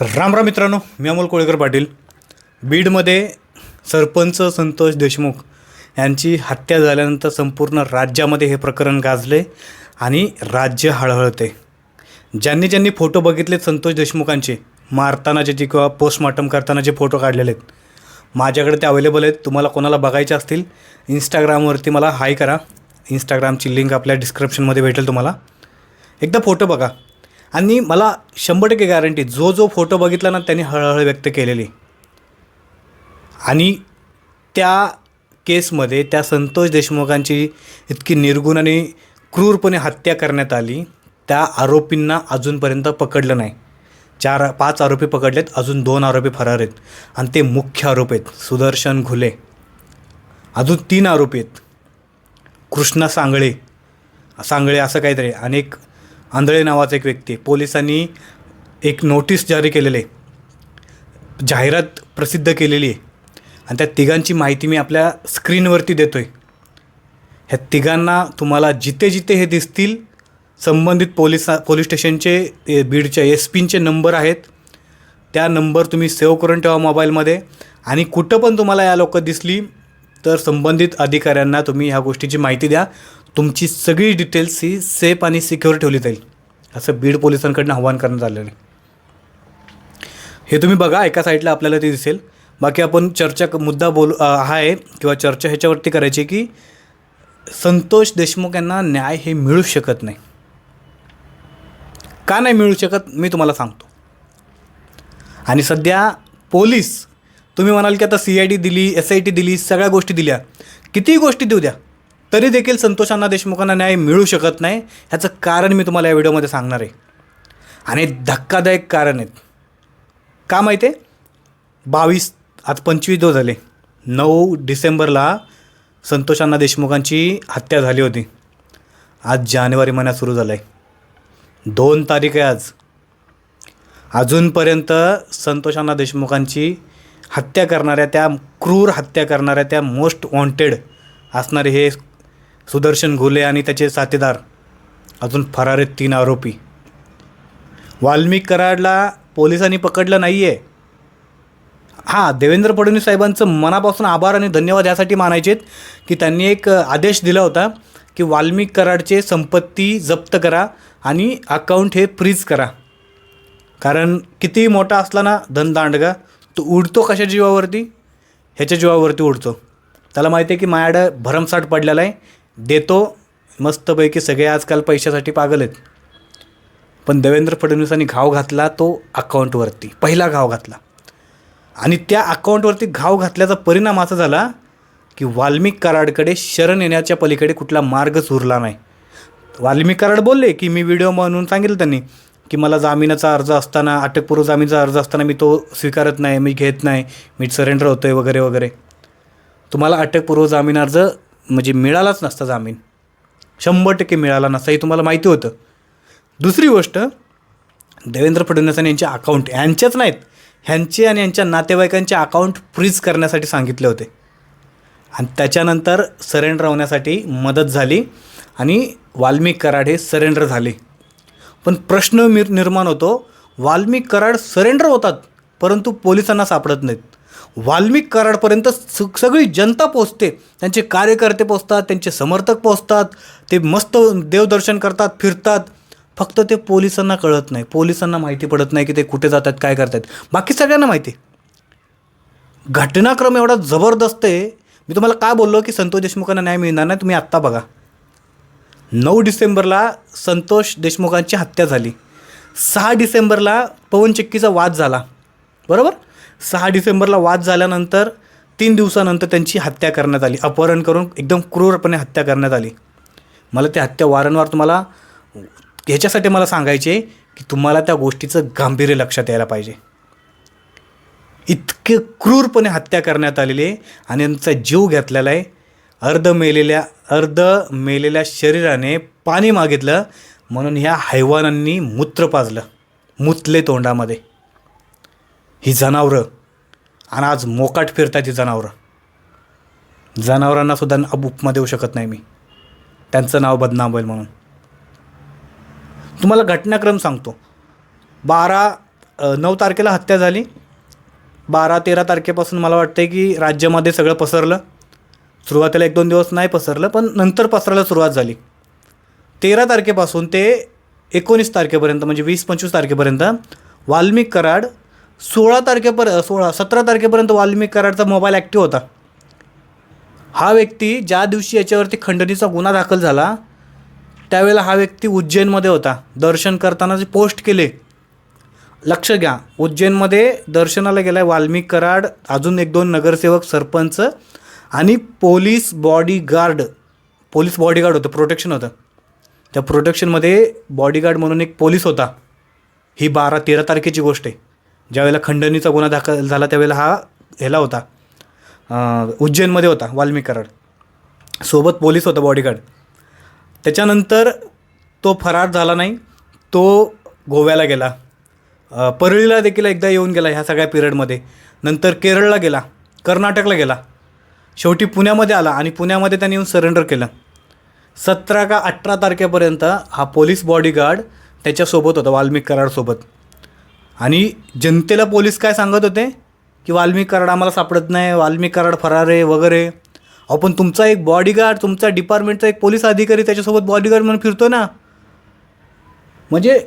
राम राम मित्रांनो मी अमोल कोळेकर पाटील. बीडमध्ये सरपंच संतोष देशमुख यांची हत्या झाल्यानंतर संपूर्ण राज्यामध्ये हे प्रकरण गाजले आणि राज्य हळहळते. ज्यांनी ज्यांनी फोटो बघितलेत संतोष देशमुखांचे मारतानाचे जे किंवा पोस्टमॉर्टम करताना जे फोटो काढलेले आहेत माझ्याकडे ते अवेलेबल आहेत. तुम्हाला कोणाला बघायचे असतील इंस्टाग्रामवरती मला हाय करा. इंस्टाग्रामची लिंक आपल्या डिस्क्रिप्शनमध्ये भेटेल तुम्हाला. एकदा फोटो बघा. आणि मला शंभर टक्के गॅरंटी जो जो फोटो बघितला ना त्यांनी हळहळ व्यक्त केलेली. आणि त्या केसमध्ये त्या संतोष देशमुखांची इतकी निर्गुण आणि क्रूरपणे हत्या करण्यात आली त्या आरोपींना अजूनपर्यंत पकडलं नाही. चार पाच आरोपी पकडलेत अजून दोन आरोपी फरार आहेत. आणि ते मुख्य आरोप आहेत सुदर्शन घुले. अजून तीन आरोपी आहेत. कृष्णा सांगळे. सांगळे असं काहीतरी आणि एक आंधळे नावाचा एक व्यक्ती आहे. पोलिसांनी एक नोटीस जारी केलेली आहे. जाहिरात प्रसिद्ध केलेली आहे. आणि त्या तिघांची माहिती मी आपल्या स्क्रीनवरती देतो आहे ह्या तिघांना तुम्हाला जिथे जिथे हे दिसतील संबंधित पोलीस पोलीस स्टेशनचे ए, बीडच्या एस पींचे नंबर आहेत. त्या नंबर तुम्ही सेव्ह करून ठेवा मोबाईलमध्ये. आणि कुठं पण तुम्हाला या लोकं दिसली तर संबंधित अधिकाऱ्यांना तुम्ही ह्या गोष्टीची माहिती द्या. तुमची सगळी डिटेल्स ही सेफ आणि सिक्युअर ठेवली जाईल. असं बीड पोलिसांकडनं आव्हान करण्यात आलेलं आहे. हे तुम्ही बघा एका साईडला आपल्याला ते दिसेल. बाकी आपण चर्चा मुद्दा बोल हा आहे किंवा चर्चा ह्याच्यावरती करायची आहे की संतोष देशमुख यांना न्याय हे मिळू शकत नाही. का नाही मिळू शकत मी तुम्हाला सांगतो. आणि सध्या पोलीस तुम्ही म्हणाल की आता सी आय डी दिली एस आय टी दिली सगळ्या गोष्टी दिल्या. कितीही गोष्टी देऊ द्या तरी देखील संतोषांना देशमुखांना न्याय मिळू शकत नाही ह्याचं कारण मी तुम्हाला या व्हिडिओमध्ये सांगणार आहे. आणि धक्कादायक कारण आहेत. का माहिती आहे बावीस आज पंचवीस दिवस झाले. नऊ डिसेंबरला संतोषांना देशमुखांची हत्या झाली होती. आज जानेवारी महिना सुरू झाला आहे दोन तारीख आहे आज. अजूनपर्यंत संतोषांना देशमुखांची हत्या करणाऱ्या त्या क्रूर हत्या करणाऱ्या त्या मोस्ट वॉन्टेड असणारे हे सुदर्शन घुले आणि त्याचे साथीदार अजून फरार आहेत तीन आरोपी. वाल्मिक कराडला पोलिसांनी पकडलं नाही आहे हां देवेंद्र फडणवीस साहेबांचं मनापासून आभार आणि धन्यवाद यासाठी मानायचे आहेत की त्यांनी एक आदेश दिला होता की वाल्मिक कराडचे संपत्ती जप्त करा आणि अकाउंट हे फ्रीज करा. कारण कितीही मोठा असला ना धनदांडगा तो उडतो कशा जीवावरती? ह्याच्या जीवावरती उडतो. त्याला माहिती आहे की माझ्याकडं भरमसाठ पडलेला आहे. देतो मस्तपैकी सगळे आजकाल पैशासाठी पागल आहेत. पण देवेंद्र फडणवीसांनी घाव घातला तो अकाउंटवरती पहिला घाव घातला. आणि त्या अकाउंटवरती घाव घातल्याचा परिणाम असा झाला की वाल्मिक कराडकडे शरण येण्याच्या पलीकडे कुठला मार्गच उरला नाही. वाल्मिक कराड बोलले की मी व्हिडिओ म्हणून सांगितलं त्यांनी की मला जामिनाचा अर्ज असताना अटकपूर्व जामीनचा अर्ज असताना मी तो स्वीकारत नाही मी घेत नाही मी सरेंडर होतो आहे वगैरे वगैरे. तुम्हाला अटकपूर्व जामीन अर्ज म्हणजे मिळालाच नसता जामीन. शंभर टक्के मिळाला नसता हे तुम्हाला माहिती होतं. दुसरी गोष्ट देवेंद्र फडणवीस आणि यांचे अकाउंट यांचेच नाहीत ह्यांचे आणि यांच्या नातेवाईकांचे अकाउंट फ्रीज करण्यासाठी सांगितले होते. आणि त्याच्यानंतर सरेंडर होण्यासाठी मदत झाली आणि वाल्मिक कराड हे सरेंडर झाले. पण प्रश्न निर्माण होतो वाल्मिक कराड सरेंडर होतात परंतु पोलिसांना सापडत नाहीत. वाल्मिक कराडपर्यंत स सगळी जनता पोचते त्यांचे कार्यकर्ते पोचतात त्यांचे समर्थक पोचतात ते मस्त देवदर्शन करतात फिरतात. फक्त ते पोलिसांना कळत नाही. पोलिसांना माहिती पडत नाही की ते कुठे जातात काय करतात. बाकी सगळ्यांना माहिती आहे. घटनाक्रम एवढा जबरदस्त आहे. मी तुम्हाला काय बोललो की संतोष देशमुखांना न्याय मिळणार नाही तुम्ही आत्ता बघा. नऊ डिसेंबरला संतोष देशमुखांची हत्या झाली. सहा डिसेंबरला पवन चक्कीचा वाद झाला. बरोबर? सहा डिसेंबरला वाद झाल्यानंतर तीन दिवसानंतर त्यांची हत्या करण्यात आली. अपहरण करून एकदम क्रूरपणे हत्या करण्यात आली. मला त्या हत्या वारंवार तुम्हाला ह्याच्यासाठी मला सांगायचे की तुम्हाला त्या गोष्टीचं गांभीर्य लक्षात यायला पाहिजे. इतके क्रूरपणे हत्या करण्यात आलेली आहे आणि यांचा जीव घेतलेला आहे. अर्ध मेलेल्या अर्ध मेलेल्या शरीराने पाणी मागितलं म्हणून ह्या हैवानांनी मूत्र पाजलं. मुतले तोंडामध्ये. ही जनावरं. आणि आज मोकाट फिरतात ही जनावरं. जनावरांना सुद्धा अब उपमा देऊ शकत नाही मी. त्यांचं नाव बदनाम होईल म्हणून. तुम्हाला घटनाक्रम सांगतो. बारा नऊ तारखेला हत्या झाली. बारा तेरा तारखेपासून मला वाटतं आहे की राज्यामध्ये सगळं पसरलं. सुरुवातीला एक दोन दिवस नाही पसरलं पण नंतर पसरायला सुरुवात झाली. तेरा तारखेपासून ते एकोणीस तारखेपर्यंत म्हणजे वीस पंचवीस तारखेपर्यंत वाल्मिक कराड सोळा तारखेपर्यंत सोळा सतरा तारखेपर्यंत वाल्मिक कराडचा मोबाईल ॲक्टिव्ह होता. हा व्यक्ती ज्या दिवशी याच्यावरती खंडणीचा गुन्हा दाखल झाला त्यावेळेला हा व्यक्ती उज्जैनमध्ये होता. दर्शन करताना जे पोस्ट केले लक्ष घ्या. उज्जैनमध्ये दर्शनाला गेला आहे वाल्मिक कराड अजून एक दोन नगरसेवक सरपंच आणि पोलीस बॉडीगार्ड पोलीस बॉडीगार्ड होतं प्रोटेक्शन होतं. त्या प्रोटेक्शनमध्ये बॉडीगार्ड म्हणून एक पोलीस होता. ही बारा तेरा तारखेची गोष्ट आहे. ज्यावेळेला खंडणीचा गुन्हा दाखल झाला त्यावेळेला हा ह्याला होता. उज्जैनमध्ये होता वाल्मिक कराड सोबत पोलीस होता बॉडीगार्ड. त्याच्यानंतर तो फरार झाला नाही तो गोव्याला गेला. परळीला देखील एकदा येऊन गेला ह्या सगळ्या पिरियडमध्ये. नंतर केरळला गेला कर्नाटकला गेला. शेवटी पुण्यामध्ये आला आणि पुण्यामध्ये त्याने येऊन सरेंडर केलं. सतरा का अठरा तारखेपर्यंत हा पोलीस बॉडीगार्ड त्याच्यासोबत होता वाल्मिक कराडसोबत आणि जनतेला पोलीस काय सांगत होते? की वाल्मिक कराड आम्हाला सापडत नाही वाल्मिक कराड फरार आहे वगैरे. अहो पण तुमचा एक बॉडीगार्ड तुमचा डिपार्टमेंटचा एक पोलीस अधिकारी त्याच्यासोबत बॉडीगार्ड म्हणून फिरतो ना. म्हणजे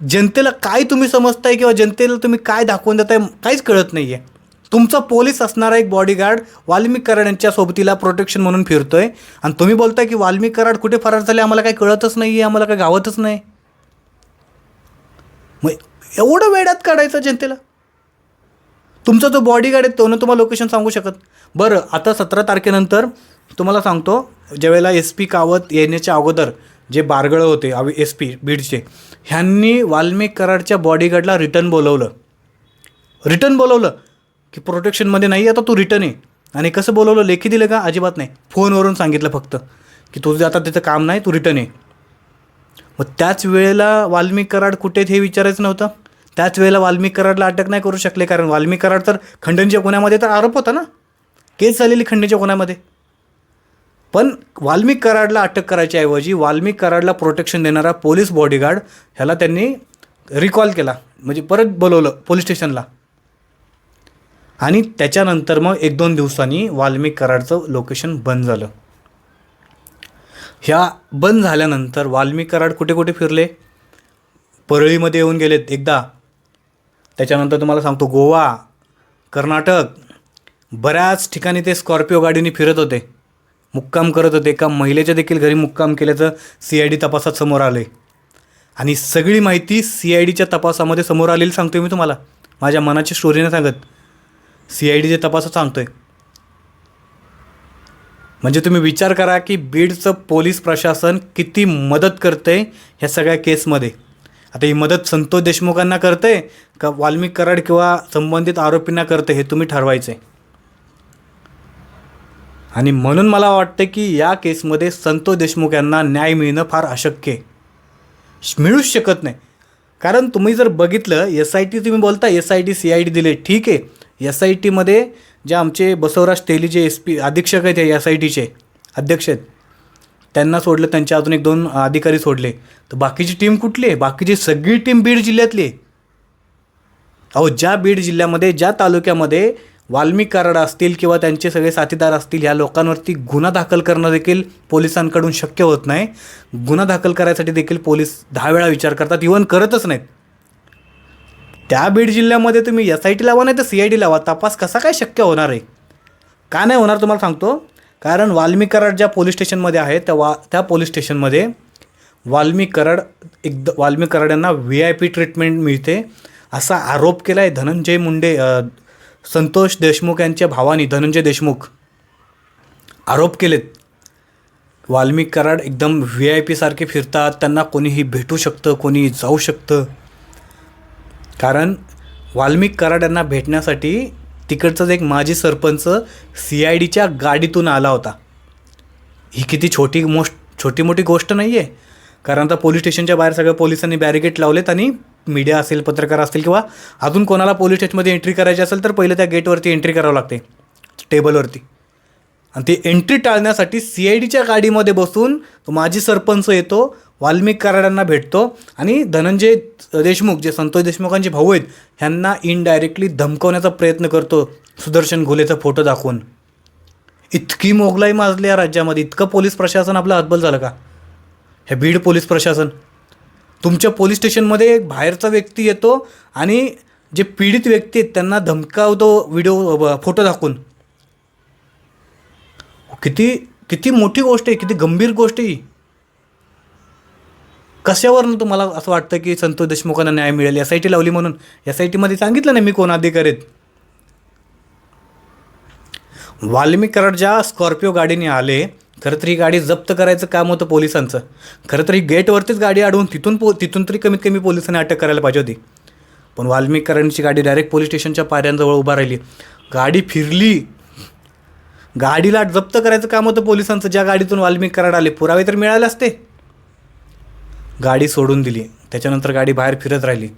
जनतेला काय तुम्ही समजताय किंवा जनतेला तुम्ही काय दाखवून देताय काहीच कळत नाही आहे तुमचा पोलीस असणारा एक बॉडीगार्ड वाल्मिक कराड यांच्या सोबतीला प्रोटेक्शन म्हणून फिरतोय. आणि तुम्ही बोलताय की वाल्मिक कराड कुठे फरार झाले आम्हाला काही कळतच नाही आहे आम्हाला काही गावतच नाही. मग एवढं वेड्यात काढायचं जनतेला? तुमचा जो बॉडीगार्ड आहे तो ना तुम्हाला लोकेशन सांगू शकत? बरं आता सतरा तारखेनंतर तुम्हाला सांगतो ज्यावेळेला एस पी कावत येण्याच्या अगोदर जे बारगळं होते एस पी बीडचे ह्यांनी वाल्मिक कराडच्या बॉडीगार्डला रिटर्न बोलवलं. रिटर्न बोलवलं की प्रोटेक्शनमध्ये नाही आता तू रिटर्न आहे आणि कसं बोलवलं? लेखी दिलं का? अजिबात नाही. फोनवरून सांगितलं फक्त की तुझं आता तिथं काम नाही तू रिटर्न आहे मग त्याच वेळेला वाल्मिक कराड कुठे हे विचारायचं नव्हतं. त्याच वेळेला वाल्मिक कराडला अटक नाही करू शकले कारण वाल्मिक कराड तर खंडणच्या गुन्ह्यामध्ये तर आरोप होता ना. केस झालेली खंडणीच्या गुन्ह्यामध्ये. पण वाल्मिक कराडला अटक करायच्या ऐवजी वाल्मिक कराडला प्रोटेक्शन देणारा पोलीस बॉडीगार्ड ह्याला त्यांनी रिकॉल केला. म्हणजे परत बोलवलं पोलीस स्टेशनला आणि त्याच्यानंतर मग एक दोन दिवसांनी वाल्मिक कराडचं लोकेशन बंद झालं. ह्या बंद झाल्यानंतर वाल्मिक कराड कुठे कुठे फिरले? परळीमध्ये येऊन गेलेत एकदा. त्याच्यानंतर तुम्हाला सांगतो गोवा कर्नाटक बऱ्याच ठिकाणी ते स्कॉर्पिओ गाडीने फिरत होते. मुक्काम करत होते. एका महिलेच्या देखील घरी मुक्काम केल्याचं सी आय डी तपासात समोर आलं आहे आणि सगळी माहिती सी आय डीच्या तपासामध्ये समोर आलेली सांगतोय मी तुम्हाला. माझ्या मनाची स्टोरीने सांगत. सी आय डीच्या तपासात सांगतोय. म्हणजे तुम्ही विचार करा की बीडचं पोलीस प्रशासन किती मदत करते ह्या सगळ्या केसमध्ये. आता ही मदत संतोष देशमुखांना करते का वाल्मिक कराड किंवा संबंधित आरोपींना करते हे तुम्ही ठरवायचं आहे आणि म्हणून मला वाटतं की या केसमध्ये संतोष देशमुख यांना न्याय मिळणं फार अशक्य आहे. मिळूच शकत नाही. कारण तुम्ही जर बघितलं एस आय टी तुम्ही बोलता S I T C I D दिले. ठीक आहे. एस आय टीमध्ये जे आमचे बसवराज तेली जे एस पी अधीक्षक आहेत एस आय टीचे अध्यक्ष आहेत त्यांना सोडलं त्यांचे अजून एक दोन अधिकारी सोडले. तर बाकीची टीम कुठली आहे? बाकीची सगळी टीम बीड जिल्ह्यातली आहे. अहो ज्या बीड जिल्ह्यामध्ये ज्या तालुक्यामध्ये वाल्मिक कराड असतील किंवा त्यांचे सगळे साथीदार असतील ह्या लोकांवरती गुन्हा दाखल करणं देखील पोलिसांकडून शक्य होत नाही. गुन्हा दाखल करायसाठी देखील पोलीस दहा वेळा विचार करतात. इवन करतच नाहीत. त्या बीड जिल्ह्यामध्ये तुम्ही एस आय टी लावा नाही तर सी आय डी लावा. तपास कसा काय शक्य होणार आहे? का नाही होणार तुम्हाला सांगतो. कारण वाल्मी कराड ज्या पोलीस स्टेशनमध्ये आहे त्या वा त्या पोलीस स्टेशनमध्ये वाल्मिक कराड एकद वाल्मी कराड यांना व्ही आय पी ट्रीटमेंट मिळते. असा आरोप केला आहे धनंजय मुंडे संतोष देशमुख यांच्या भावानी. धनंजय देशमुख आरोप केलेत. वाल्मिक कराड एकदम व्ही आय पीसारखे फिरतात. त्यांना कोणीही भेटू शकतं कोणी जाऊ शकतं. कारण वाल्मिक कराड यांना भेटण्यासाठी तिकडचाच एक माजी सरपंच सी आय डीच्या गाडीतून आला होता. ही किती छोटी मोस्ट छोटी मोठी गोष्ट नाही आहे कारण आता पोलीस स्टेशनच्या बाहेर सगळ्या पोलिसांनी बॅरिकेड लावलेत आणि मीडिया असेल पत्रकार असतील किंवा अजून कोणाला पोलीस स्टेशनमध्ये एंट्री करायची असेल तर पहिलं त्या गेटवरती एंट्री करावं लागते टेबलवरती. आणि ते एंट्री टाळण्यासाठी सी आय डीच्या गाडीमध्ये बसून तो माजी सरपंच येतो वाल्मिक कराडांना भेटतो आणि धनंजय देशमुख जे संतोष देशमुखांचे भाऊ आहेत ह्यांना इनडायरेक्टली धमकवण्याचा प्रयत्न करतो सुदर्शन घोलेचा फोटो दाखवून. इतकी मोगलाई माजली या राज्यामध्ये. इतकं पोलीस प्रशासन आपलं हतबल झालं का? हे बीड पोलीस प्रशासन. तुमच्या पोलीस स्टेशनमध्ये एक बाहेरचा व्यक्ती येतो आणि जे पीडित व्यक्ती आहेत त्यांना धमकावतो व्हिडिओ फोटो दाखवून. किती किती मोठी गोष्ट आहे किती गंभीर गोष्ट आहे कशावरनं तुम्हाला असं वाटतं की संतोष देशमुखांना न्याय मिळेल? एस आय टी लावली म्हणून. एस आय टीमध्ये सांगितलं नाही मी कोण अधिकारी वाल्मिक कराड ज्या स्कॉर्पिओ गाडीने आले. खरं तर ही गाडी जप्त करायचं काम होतं पोलिसांचं. खरं तर ही गेटवरतीच गाडी अडवून तिथून पो तिथून तरी कमीत कमी पोलिसांनी अटक करायला पाहिजे होती. पण वाल्मिक कराडची गाडी डायरेक्ट पोलीस स्टेशनच्या पायऱ्यांजवळ उभा राहिली. गाडी फिरली. गाडीला जप्त करायचं काम होतं पोलिसांचं. ज्या गाडीतून वाल्मिक कराड आले पुरावे तर मिळाले असते. गाडी सोडून दिली. त्याच्यानंतर गाडी बाहेर फिरत राहिली.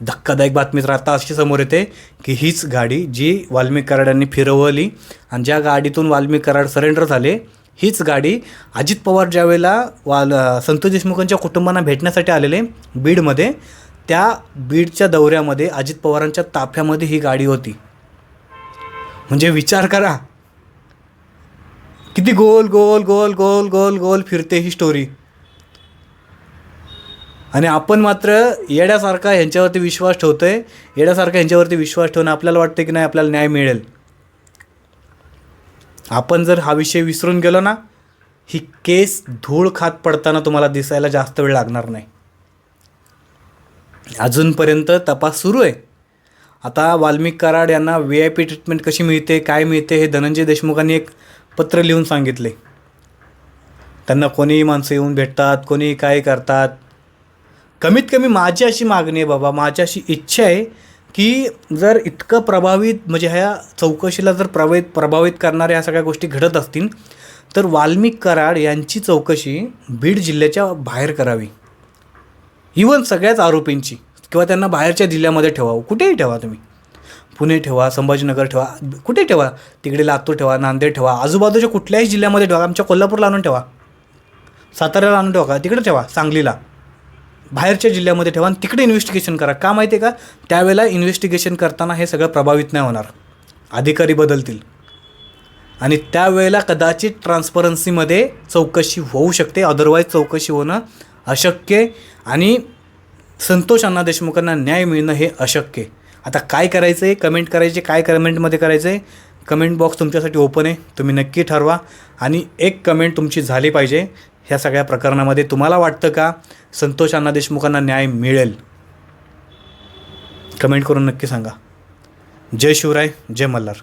धक्कादायक बातमी तर आता अशी समोर येते की हीच गाडी जी वाल्मिक कराडांनी फिरवली आणि ज्या गाडीतून वाल्मिक कराड सरेंडर झाले हीच गाडी अजित पवार ज्यावेळेला वाल संतोष देशमुखांच्या कुटुंबांना भेटण्यासाठी आलेले बीडमध्ये त्या बीडच्या दौऱ्यामध्ये अजित पवारांच्या ताफ्यामध्ये ही गाडी होती. म्हणजे विचार करा. किती गोल गोल गोल गोल गोल गोल फिरते ही स्टोरी आणि आपण मात्र येड्यासारखा ह्यांच्यावरती विश्वास ठेवतोय येड्यासारखा ह्यांच्यावरती विश्वास ठेवून आपल्याला वाटतं की नाही आपल्याला न्याय मिळेल. आपण जर हा विषय विसरून गेलो ना ही केस धूळ खात पडताना तुम्हाला दिसायला जास्त वेळ लागणार नाही. अजूनपर्यंत तपास सुरू आहे. आता वाल्मिक कराड यांना व्ही आय पी ट्रीटमेंट कशी मिळते काय मिळते हे धनंजय देशमुखांनी एक पत्र लिहून सांगितले. त्यांना कोणीही माणसं येऊन भेटतात कोणीही काय करतात कमीत कमी माझी अशी मागणी आहे बाबा माझी अशी इच्छा आहे की जर इतकं प्रभावित म्हणजे ह्या चौकशीला जर प्रभावित प्रभावित करणाऱ्या ह्या सगळ्या गोष्टी घडत असतील तर वाल्मिक कराड यांची चौकशी बीड जिल्ह्याच्या बाहेर करावी. इवन सगळ्याच आरोपींची किंवा त्यांना बाहेरच्या जिल्ह्यामध्ये ठेवावं. कुठेही ठेवा तुम्ही. पुणे ठेवा संभाजीनगर ठेवा कुठे ठेवा. तिकडे लातूर ठेवा नांदेड ठेवा. आजूबाजूच्या कुठल्याही जिल्ह्यामध्ये ठेवा. आमच्या कोल्हापूरला आणून ठेवा. साताऱ्याला आणून ठेवा. का तिकडे ठेवा सांगलीला. बाहेरच्या जिल्ह्यामध्ये ठेवा आणि तिकडे इन्व्हेस्टिगेशन करा. का माहिती आहे का? त्यावेळेला इन्व्हेस्टिगेशन करताना हे सगळं प्रभावित नाही होणार. अधिकारी बदलतील. आणि त्यावेळेला कदाचित ट्रान्सपरन्सीमध्ये चौकशी होऊ शकते. अदरवाईज चौकशी होणं अशक्य आणि संतोष अण्णा देशमुखांना न्याय मिळणं हे अशक्य. आता काय करायचं आहे कमेंट करायचे. काय कमेंटमध्ये करायचं आहे कमेंट बॉक्स तुमच्यासाठी ओपन आहे. तुम्ही नक्की ठरवा. आणि एक कमेंट तुमची झाली पाहिजे. ह्या सगळ्या प्रकरणामध्ये तुम्हाला वाटतं का संतोष अण्णा देशमुखांना न्याय मिळेल? कमेंट करून नक्की सांगा. जय शिवराय जय मल्हार.